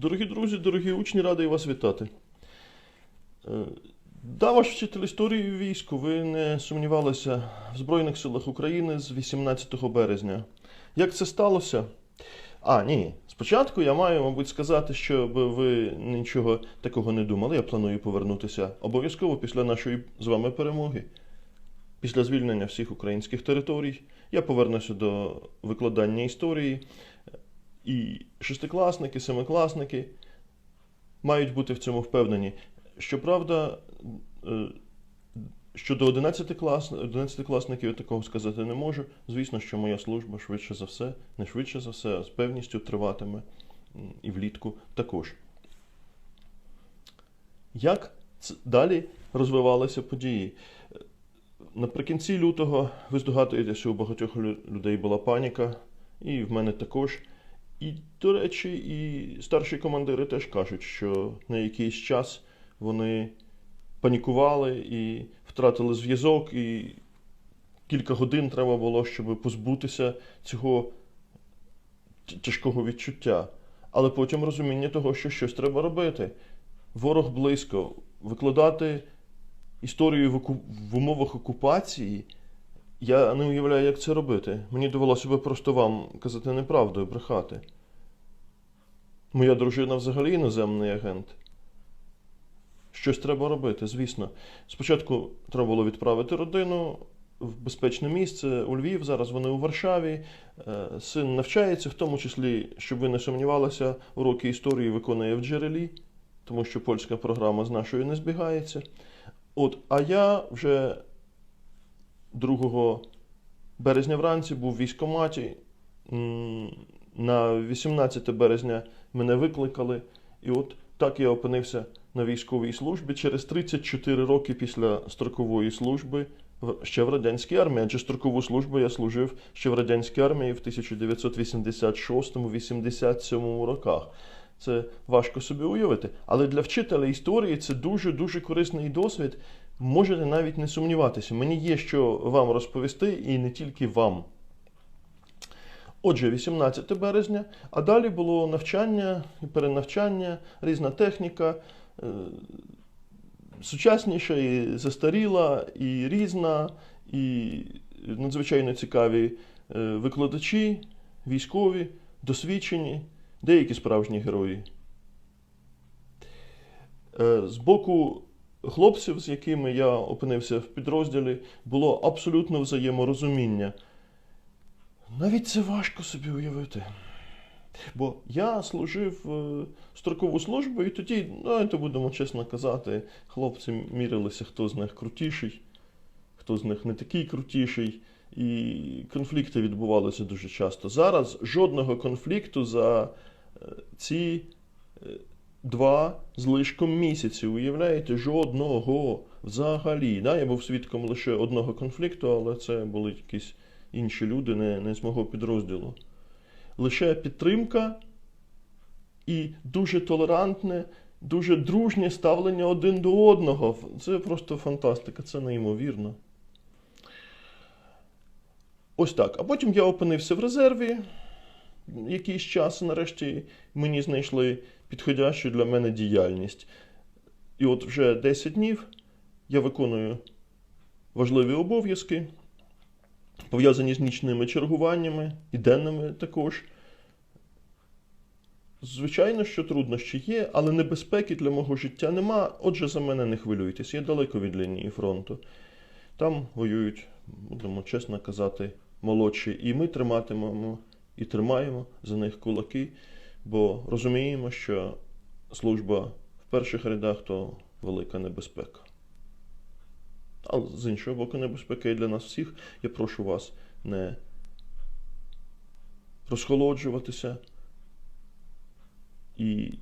Дорогі друзі, дорогі учні, радий вас вітати. Е, Да, ваш вчитель історії війську, ви не сумнівалися в Збройних силах України з 18 березня. Як це сталося? А, ні. Спочатку я маю, мабуть, сказати, щоб ви нічого такого не думали. Я планую повернутися обов'язково після нашої з вами перемоги. Після звільнення всіх українських територій я повернуся до викладання історії. І шестикласники, семикласники мають бути в цьому впевнені. Щоправда, е, щодо 11 клас, 11-класників я такого сказати не можу. Звісно, що моя служба швидше за все, не швидше за все, а з певністю триватиме і влітку також. Як далі розвивалися події? Наприкінці лютого ви здогадуєтеся, у багатьох людей була паніка, і в мене також. І, до речі, і старші командири теж кажуть, що на якийсь час вони панікували і втратили зв'язок, і кілька годин треба було, щоб позбутися цього тяжкого відчуття. Але потім розуміння того, що щось треба робити. Ворог близько. Викладати історію в, оку- в умовах окупації. Я не уявляю, як це робити. Мені довелося би просто вам казати неправду і брехати. Моя дружина взагалі іноземний агент. Щось треба робити, звісно. Спочатку треба було відправити родину в безпечне місце у Львів. Зараз вони у Варшаві. Е, Син навчається, в тому числі, щоб ви не сумнівалися, уроки історії виконує в джерелі, тому що польська програма з нашою не збігається. От, а я вже 2 березня вранці був в військкоматі. На 18 березня мене викликали, і от так я опинився на військовій службі через 34 роки після строкової служби ще в радянській армії. Адже строкову службу я служив ще в радянській армії в 1986-87 роках. Це важко собі уявити. Але для вчителя історії це дуже-дуже корисний досвід. Можете навіть не сумніватися. Мені є що вам розповісти, і не тільки вам. Отже, 18 березня, а далі було навчання і перенавчання, різна техніка, е, сучасніша і застаріла, і різна, і надзвичайно цікаві е, викладачі, військові, досвідчені, деякі справжні герої. Е, З боку хлопців, з якими я опинився в підрозділі, було абсолютно взаєморозуміння. Навіть це важко собі уявити. Бо я служив е, строкову службу, і тоді, давайте будемо чесно казати, хлопці мірилися, хто з них крутіший, хто з них не такий крутіший. І конфлікти відбувалися дуже часто. Зараз жодного конфлікту за е, ці е, два з лишком місяці. Уявляєте, жодного взагалі. Да? Я був свідком лише одного конфлікту, але це були якісь інші люди, не, не з мого підрозділу. Лише підтримка і дуже толерантне, дуже дружнє ставлення один до одного. Це просто фантастика, це неймовірно. Ось так. А потім я опинився в резерві якийсь час, нарешті мені знайшли підходящу для мене діяльність. І от вже 10 днів я виконую важливі обов'язки, пов'язані з нічними чергуваннями і денними також. Звичайно, що труднощі є, але небезпеки для мого життя нема. Отже, за мене не хвилюйтесь. Я далеко від лінії фронту. Там воюють, будемо чесно казати, молодші. І ми триматимемо і тримаємо за них кулаки, бо розуміємо, що служба в перших рядах то велика небезпека. Але з іншого боку, небезпека і для нас всіх. Я прошу вас не розхолоджуватися і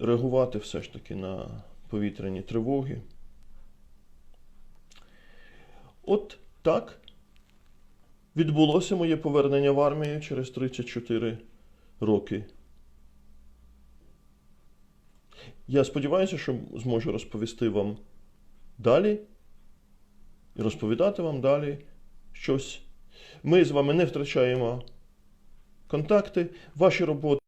реагувати все ж таки на повітряні тривоги. От так відбулося моє повернення в армію через 34 роки. Я сподіваюся, що зможу розповісти вам далі і розповідати вам далі щось. Ми з вами не втрачаємо контакти, ваші роботи.